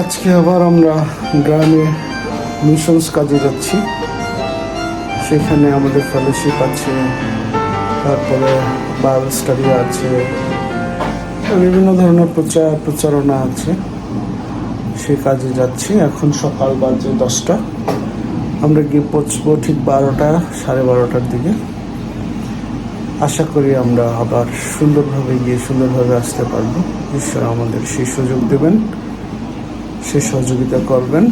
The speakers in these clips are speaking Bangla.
আজকে আবার আমরা গ্রামে মিশনস কাজে যাচ্ছি। সেখানে আমাদের ফেলোশিপ আছে, তারপরে বাইবেল স্টাডি আছে, বিভিন্ন ধরনের প্রচার প্রচারণা আছে। সে কাজে যাচ্ছি, এখন সকাল বাজে দশটা। আমরা গিয়ে পৌঁছবো ঠিক বারোটা, সাড়ে বারোটার দিকে। আশা করি আমরা আবার সুন্দরভাবে গিয়ে সুন্দরভাবে আসতে পারব। ঈশ্বর আমাদের সেই সুযোগ দেবেন। সে সহযোগিতা করবেন।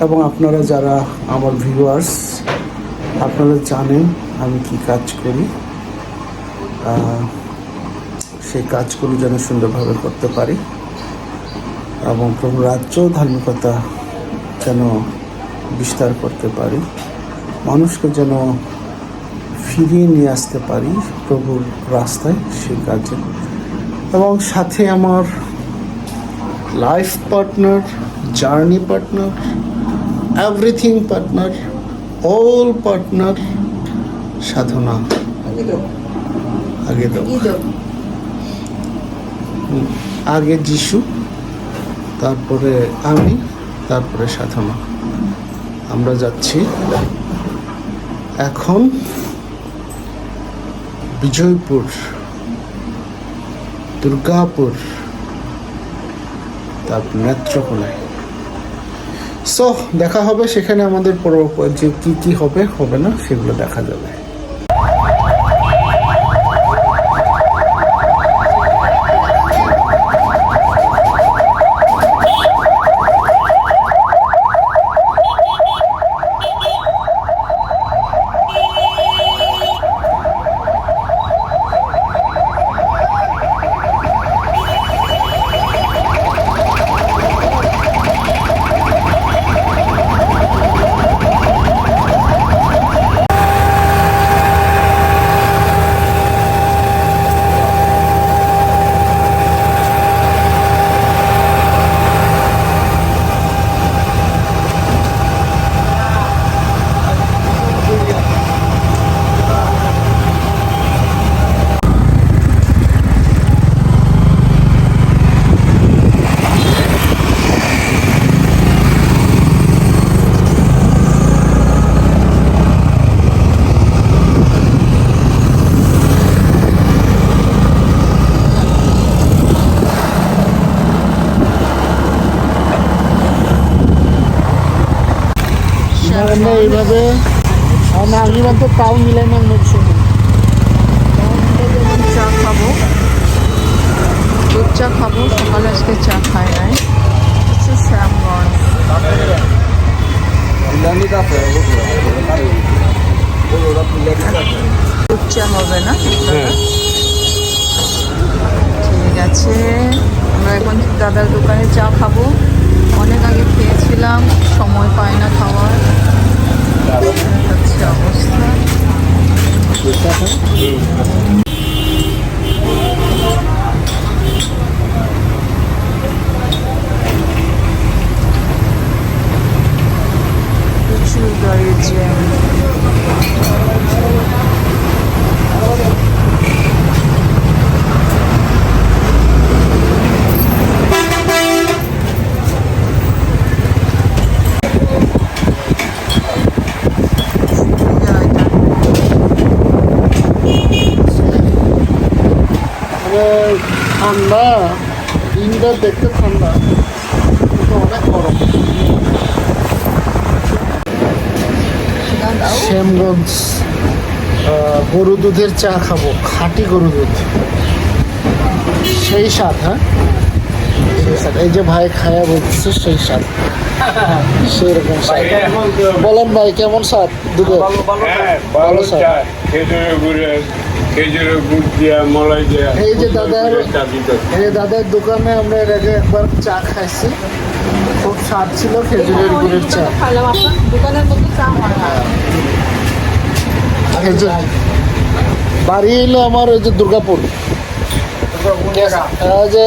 এবং আপনারা যারা আমার ভিউয়ার্স আপনারা জানেন আমি কি কাজ করি। সেই কাজগুলো যেন সুন্দরভাবে করতে পারি। এবং প্রভু রাজ্য ধার্মিকতা যেন বিস্তার করতে পারি। মানুষকে যেন ফিরিয়ে নিয়ে আসতে পারি প্রভুর রাস্তায় সেই কাজে। এবং সাথে আমার life partner journey partner everything partner all partner Sadhana. আগে দাও। আগে যিশু তারপরে আমি তারপরে সাধনা। আমরা যাচ্ছি। এখন বিজয়পুর দুর্গাপুর। তারপর নেত্রকোনায়। সো দেখা হবে সেখানে আমাদের পর- যে কি কি হবে হবে না, সেগুলো দেখা যাবে আমরা এইভাবে আগেবার তো তাও মিলাই না নড়ছে চা খাব। দুধ চা খাব সকালে আজকে চা খাই নাই। হচ্ছে শ্যামগঞ্জ দুধ চা হবে না? ঠিক আছে। আমরা এখন দাদার দোকানে চা খাব। অনেক আগে খেয়েছিলাম সময় পায় না খাওয়ার। এই হচ্ছে অবস্থা প্রচুর গাড়ির জ্যাম জায়গা মানে ঠান্ডা দিনটা দেখতে ঠান্ডা কিন্তু অনেক গরম শ্যামগঞ্জ গরু দুধের চা খাব, খাঁটি গরু দুধ। সেই স্বাদ হ্যাঁ? সেই স্বাদ এই যে ভাই খায়া বলতেছে সেই স্বাদ সেই রকম স্বাদ বলেন ভাই কেমন স্বাদ হ্যাঁ ভালো মলাই দিয়া এই যে দাদার এই দাদার দোকানে আমরা এর আগে একবার চা খাইছি। খুব স্বাদ ছিল খেজুরের গুড়ের চা। খালাম আপনার দোকানের মধ্যে চা হয় বাড়ি এলো আমার ওই যে দুর্গাপুর। যে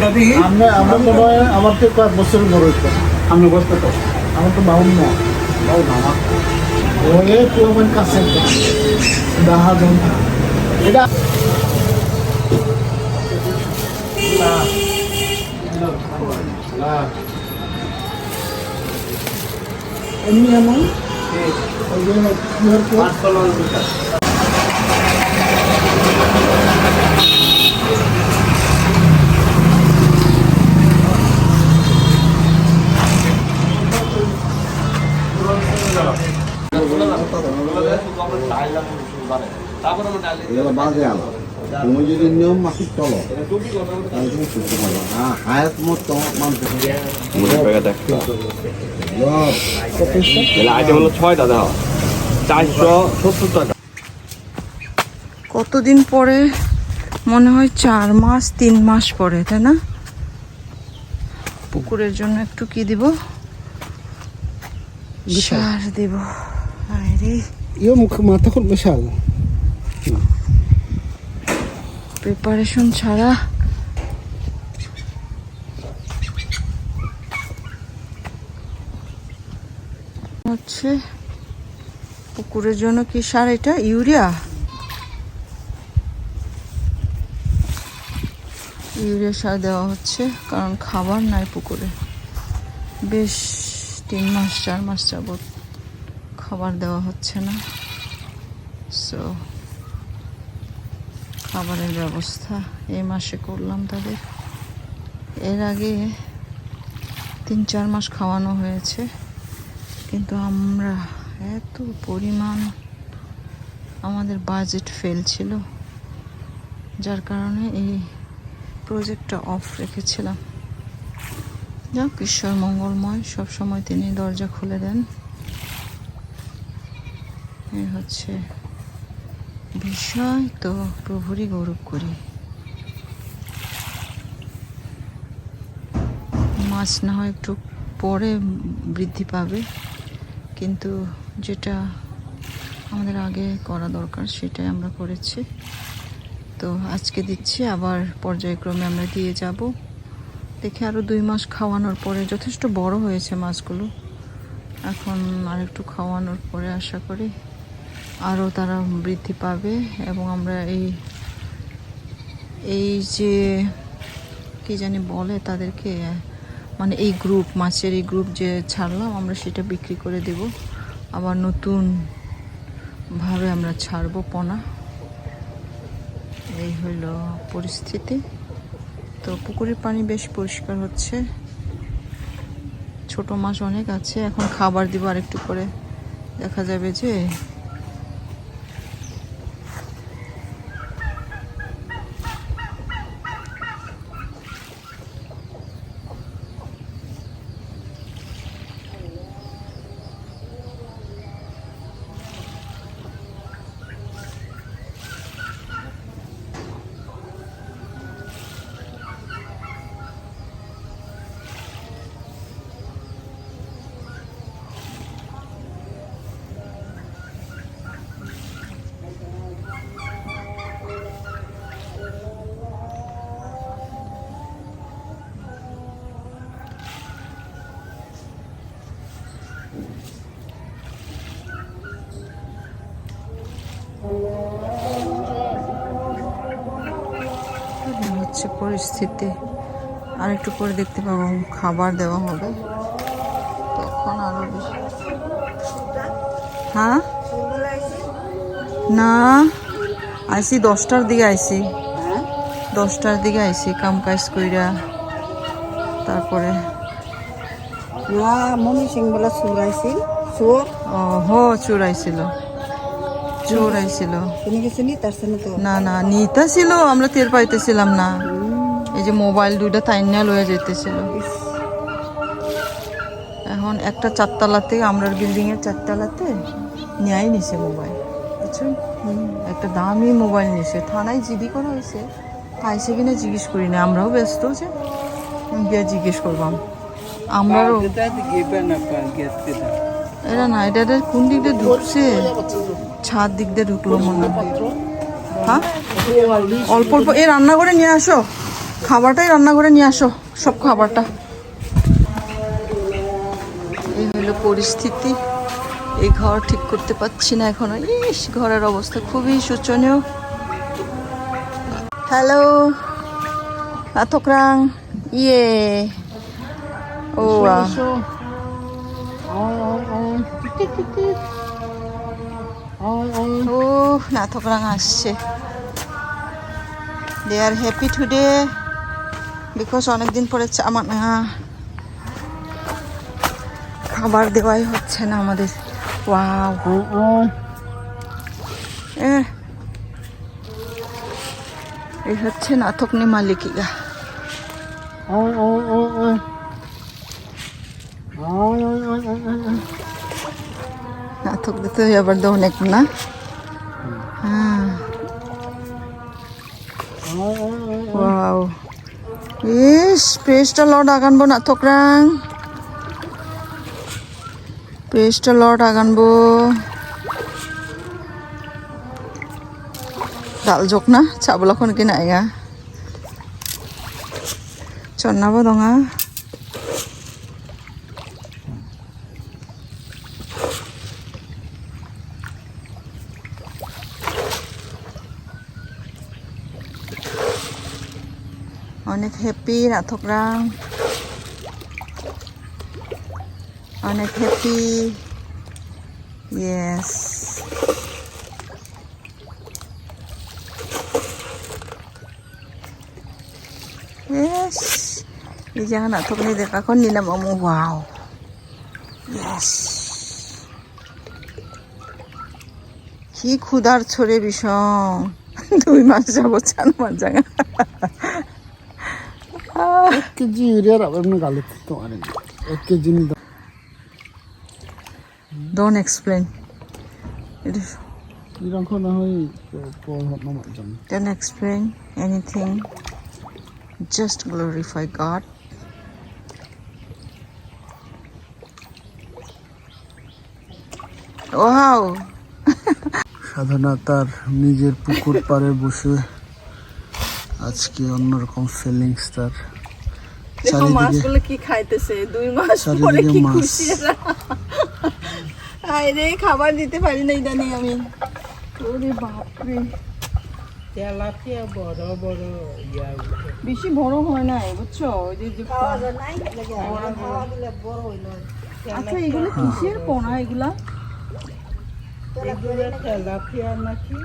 আমরা আমরা মনে হয় আমার তো কয়েক বছর বড় হইতো আমরা বসতে তো আমার তো বাউন্ন বাউন্ন আমার কাছে দাহা জন এটা এমনি এমন? ওই যে এগুলো বাজে আলো। তুমি যদি নিয়ম মাফিক চলো তাহলে তুমি সুস্থ হ্যাঁ হায়াত মত তোমার মানুষের আইটেম হলো ছয়টা দেখো চারশো সত্তর টাকা। কতদিন পরে? মনে হয় চার মাস তিন মাস পরে তাই না? পুকুরের জন্য একটু কি দিব? সার দিব। আরে। ইয়ে মুখ মাথা খুব বিশাল প্রিপারেশন ছাড়া হচ্ছে পুকুরের জন্য কি সার এটা? ইউরিয়া? ইউরিয়া সার দেওয়া হচ্ছে, কারণ খাবার নাই পুকুরে। বেশ তিন মাস, চার মাস যাবত খাবার দেওয়া হচ্ছে না। সো খাবারের ব্যবস্থা এই মাসে করলাম তাদের। এর আগে তিন চার মাস খাওয়ানো হয়েছে, কিন্তু আমরা এত পরিমাণ আমাদের বাজেট ফেল ছিল, যার কারণে এই প্রজেক্টটা অফ রেখেছিলাম। যাক, ঈশ্বর মঙ্গলময় সবসময় তিনি দরজা খুলে দেন। এই হচ্ছে বিষয় তো প্রভুরই গৌরব করি মাছ না হয় একটু পরে বৃদ্ধি পাবে, কিন্তু যেটা আমাদের আগে করা দরকার সেটাই আমরা করেছি। তো আজকে দিচ্ছি, আবার পর্যায়ক্রমে আমরা দিয়ে যাব। দেখে আরও দুই মাস খাওয়ানোর পরে, যথেষ্ট বড় হয়েছে মাছগুলো। এখন আরেকটু খাওয়ানোর পরে আশা করি আরও তারা বৃদ্ধি পাবে এবং আমরা এই এই যে কি জানি বলে তাদেরকে মানে এই গ্রুপ মাছের এই গ্রুপ যে ছাড়লাম, আমরা সেটা বিক্রি করে দেব। আবার নতুন ভাবে আমরা ছাড়ব পোনা। এই হলো পরিস্থিতি। তো পুকুরের পানি বেশ পরিষ্কার হচ্ছে। ছোট মাছ অনেক আছে, এখন খাবার দিব আর একটু করে। দেখা যাবে যে পরিস্থিতি। আর একটু পরে দেখতে পাবো খাবার দেওয়া হবে। তখন আরও বেশি। হ্যাঁ? না আইসি দশটার দিকে আইসি। দশটার দিকে আইসি কাম কাজ কইরা। তারপরে না মনি সিং বলে চুরাইছিল চোর? ও হো চুরাইছিল তুমি তো না না নিতা ছিল আমরা টের পাইতেছিলাম না। এই যে মোবাইল দুইটা তাইনা লয়ে যেতেছিল এখন একটা চারতলাতে আমরার বিল্ডিং এর চারতলাতে নিয়াই নিছে মোবাইল বুঝছেন একটা দামি মোবাইল নিছে। থানায় জিডি করা হয়েছে। পাইছে কিনা জিজ্ঞেস করি না আমরাও ব্যস্ত যে গিয়ে জিজ্ঞেস করবাম। আমরাও এরা না এটা কোন দিক দিয়ে ঢুকছে? ছাদ দিক দিয়ে ঢুকলো মনে হয়। হ্যাঁ? অল্প অল্প এই রান্না করে নিয়ে আসো। খাবারটাই রান্না করে নিয়ে আসো সব খাবারটা। এই হলো পরিস্থিতি। এই ঘর ঠিক করতে পারছি না এখনও। ইস ঘরের অবস্থা খুবই শোচনীয়। হ্যালো আতকরাং ইয়ে। ও ও নাথকরাং আসছে। They are happy today because অনেকদিন পরে আমার খাবার দেওয়াই হচ্ছে না আমাদের। ওয়াও এ এই হচ্ছে নাথকনি মালিকিগা। নাথক দিতে আবার দো অনেক না। Is, praise telur Lord akan bu nak tokrang. Praise the Lord akan bu. Dal jok na, cak belakon kena ya. Chonna bu ah? অনেক হ্যাপি নাথকরাং অনেক happy yes tok ni dekat kon ni nama mu wow. Yes. কি ক্ষুধার ছড়ে বিষম দুই মাস যাব চান মাজাঙা এক কেজি পারেন এক কেজি ডোন্ট এক্সপ্লেন এটা না হয় Don't explain. Anything. Just glorify God. সাধনা তার নিজের পুকুর পাড়ে বসে আজকে অন্যরকম ফিলিংস তার। দেখো মাছগুলো কি খাইতেছে? দুই মাস পরে কি খুশি আরে খাবার দিতে পারি না ইদানি আমি। ওরে বাপরে। তেলাপিয়া বড় বড় ইয়া বেশি বড় হয় নাই বুঝছ? ওই যে যে আচ্ছা এগুলো কিসের পোনা এগুলা? এগুলো তেলাপিয়া নাকি?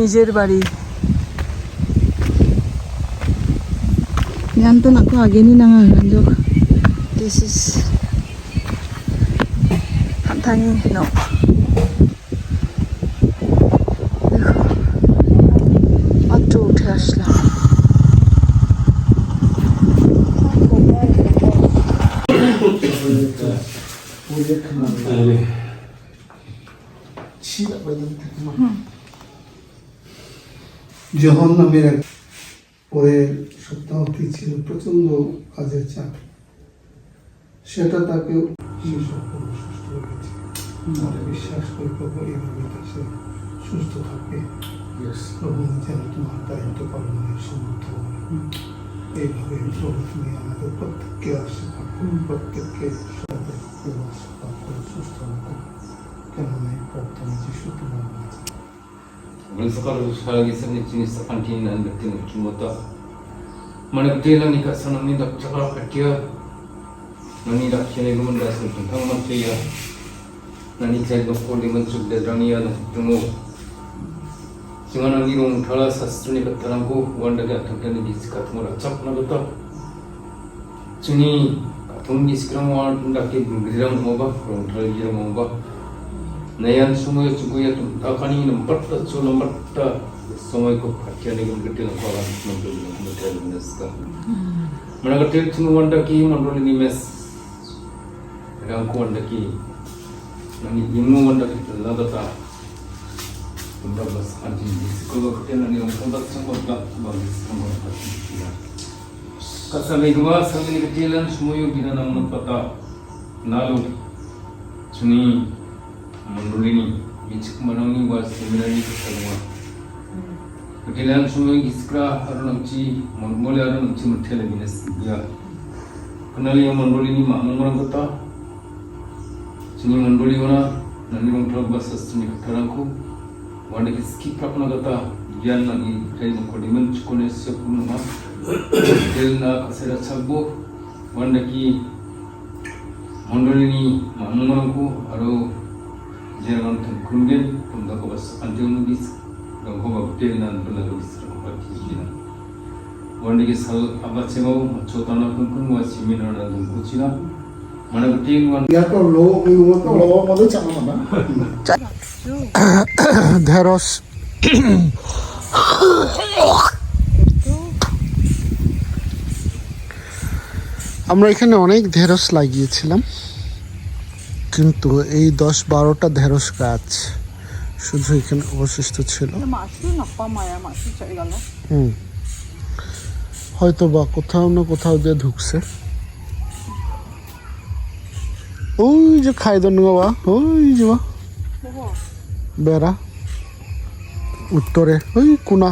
নিজের বাড়ি Ganto na ako, agini na nga, nandok. This is... Hantangin, no. দেখো মাত্র উঠে আসলাম ছিলা পর্যন্ত জহর নামের এক পরে সপ্তাহটি ছিল প্রচণ্ড কাজের চাপ। সেটা তাকে সুস্থ রেখেছে। আমরা বিশ্বাস করি প্রভু এইভাবে সে সুস্থ থাকে। প্রভু যেন তোমার দায়িত্ব পালনের সমর্থ এইভাবে প্রভু তুমি আমাদের প্রত্যেককে আশীর্বাদ করো প্রত্যেককে সুস্থ রাখো। কেননা এই প্রার্থনা যিশু তোমার নামে। Gonzalo salagi sa ni chinis sa kantina ang dating kimota. Managtila ni ka sa nami dak tsaka katya. Nani dak siya ni gumanda sa tentang matya. Nani do ko liman sub de draniya na tungo. Singa nang irong thala sa struni ka tarangko wanda ga thakya ni diskat mo ra നയാൻ സമയ സുഖയത്തും താക്കണിയിലും പെട്ട ചൂളം പെട്ട സമയക്കും പറ്റാണെങ്കിലും കിട്ടി మనకు తెలిసిన వంటకి మనోళ్ళు నీ మెస్ రంకు వంటకి నన్ను ఎన్నో వంటకి తెల్లదట బస్ అది తీసుకోకపోతే నన్ను కొందరు కొంత కసలిగవా సలిగ జీలన్ సుమయో గిన నమ్మ పత నాలో చుని तुम वंडा की मंडल नि मेस रंग को वंडा की ननी यंगो वंडा की लगता तुम बस आजी इसको गट्टी न निगम को दस संग का बस संग का kasama igwa sami ni katilan sumuyo bina namun pata nalo suni mandulini bincik manangi was seminari kesalunga katilan sumuyo iskra arunamci mandule arunamci mutela binas ya kenali yang mandulini makmum orang kota suni manduli wana nani rong club bas suni katarangku wanda kiski prapna kata yan nagi kai mukodiman chukone sepulma Delna kasera sabbo wanda ki mondolini mamunganku aro tan kungen tunda ko bas anjung bis gam ko ba tel nan tunda ko bis ko ba ki kina wanda ki sal abachemo chotana kun kun wa simina na dum kuchina চালানো না ঢেঁড়স আমরা এখানে অনেক ঢেঁড়স লাগিয়েছিলাম কিন্তু এই দশ বারোটা ঢেঁড়স গাছ শুধু এখানে অবশিষ্ট ছিল। হুম। হয়তো বা কোথাও না কোথাও দিয়ে ঢুকছে। ওই যে খাই দেন বাবা ওই যে বা বেড়া উত্তরে ওই কোনা।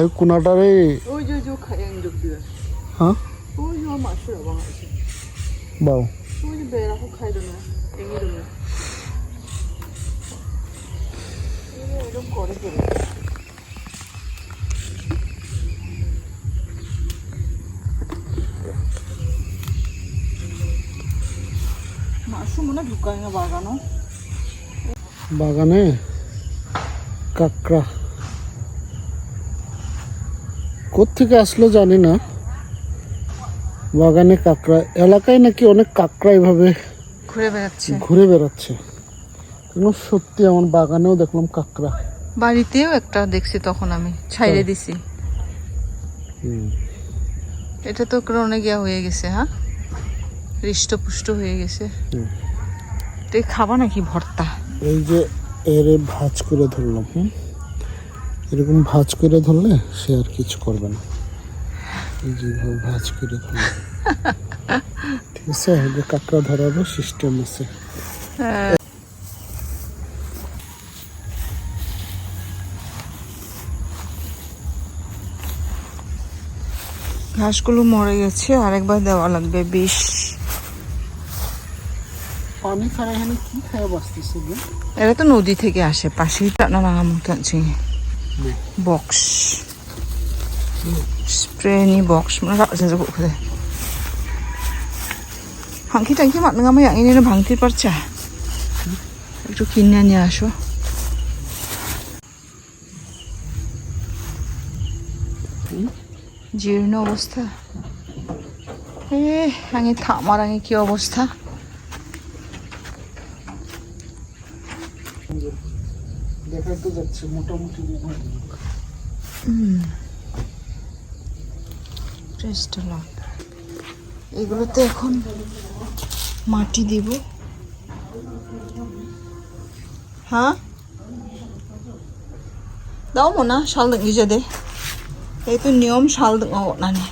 ওই কোনাটারে হ্যাঁ? না বাগানো কাকড়া কোত্থেকে আসলো জানি না বাগানে কাঁকড়া এলাকায় নাকি অনেক কাঁকড়া এভাবে ঘুরে বেড়াচ্ছে। ঘুরে বেড়াচ্ছে। সত্যি আমার বাগানেও দেখলাম কাঁকড়া। বাড়িতেও একটা দেখছি তখন আমি ছাইরে দিছি। হুম। এটা তো ক্রনে গিয়া হয়ে গেছে হ্যাঁ? হৃষ্টপুষ্ট হয়ে গেছে। তুই খাবা নাকি ভর্তা? এই যে এর ভাজ করে ধরলাম হুম? এরকম ভাজ করে ধরলে সে আর কিছু করবে না। এই যে ভাজ করে ঠিক আছে যে কাঁকড়া ধরারও সিস্টেম আছে। ঘাসগুলো মরে গেছে আরেকবার দেওয়া লাগবে বিষ পানি ছাড়া এখানে কি বাঁচতেছে? এরা তো নদী থেকে আসে পাশেই টানা মতো আছে। Box. sprayni box mana rak jin jabuk kade hangki tangki mat nengam yang ini bangti parca একটু কিনে নিয়ে আসো জীর্ণ অবস্থা এ আঙে থামার আঙে কি অবস্থা দেখা তো যাচ্ছে মোটামুটি হুম রেস্টলা এগুলোতে এখন মাটি দিব। হ্যাঁ? দাও মোনা, শাল গিজে দে। এই তো নিয়ম, শাল নানি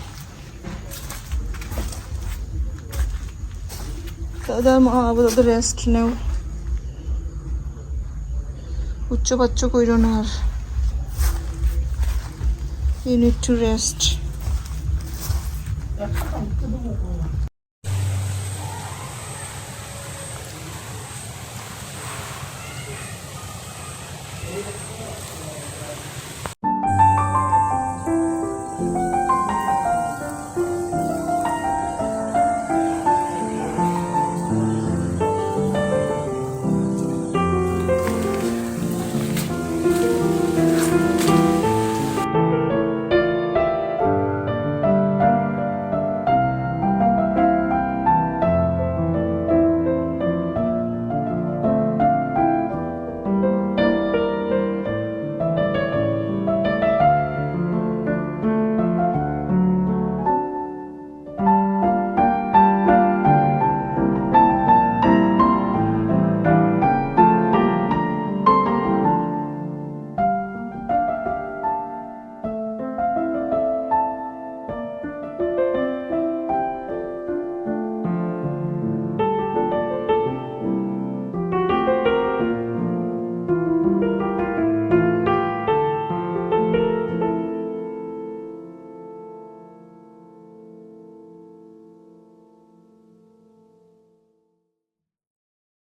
তাদের মা, আপাতত রেস্ট নেও। উচ্চ বাচ্চ কইরো না আর। You need to rest 야, 사탕 뜯어먹어.